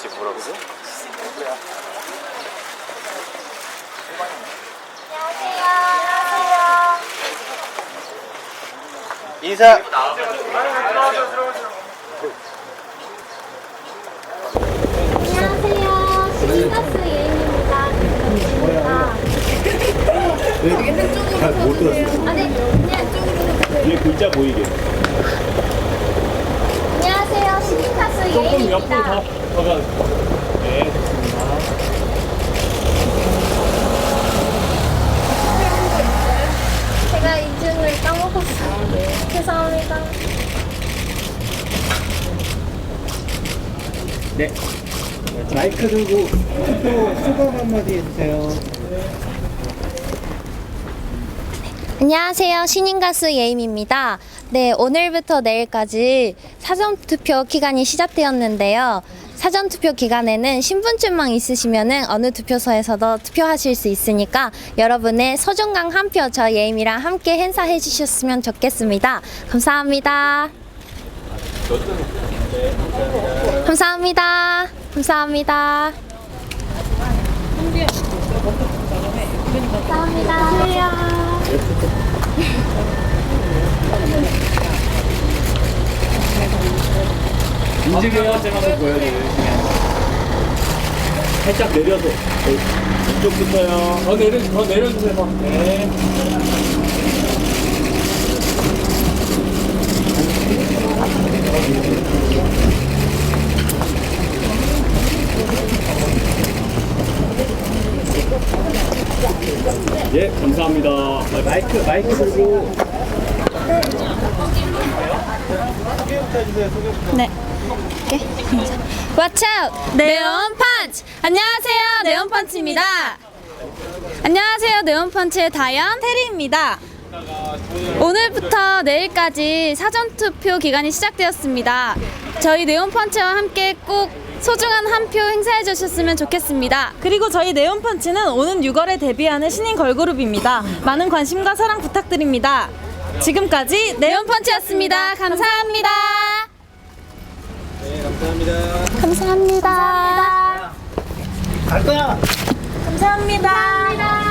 누구지 물어보세요? 인사. 안녕하세요. 시민가스 예인입니다. 반갑습니다. 잘못 들었어요. 아, 네. 그냥 뒤에 글자 보이게. 조금 옆으로. 더, 더 가. 네, 좋습니다. 제가 이름을 까먹었어요. 죄송합니다. 네. 마이크 들고 투표 소감 한마디 해주세요. 안녕하세요. 신인 가수 예임입니다. 네, 오늘부터 내일까지 사전투표 기간이 시작되었는데요. 사전투표 기간에는 신분증만 있으시면은 어느 투표소에서도 투표하실 수 있으니까 여러분의 소중한 한 표 저 예임이랑 함께 행사해 주셨으면 좋겠습니다. 감사합니다. 감사합니다. 감사합니다. 감사합니다. 인증해야 제가 한번 보여드릴게요. 살짝 내려서. 네, 이쪽부터요. 더 내려, 더 내려주세요. 네. 예, 감사합니다. 아, 마이크, 마이크 들고. 소개부터 해주세요, 소개부터. 네. Watch out! 네온 펀치! 안녕하세요. 네온 펀치입니다. 안녕하세요. 네온 펀치의 다연 테리입니다. 오늘부터 내일까지 사전투표 기간이 시작되었습니다. 저희 네온 펀치와 함께 꼭 소중한 한 표 행사해 주셨으면 좋겠습니다. 그리고 저희 네온펀치는 오는 6월에 데뷔하는 신인 걸그룹입니다. 많은 관심과 사랑 부탁드립니다. 지금까지 네온 펀치였습니다. 감사합니다. 네, 감사합니다. 감사합니다. 갈 거야! 감사합니다. 감사합니다.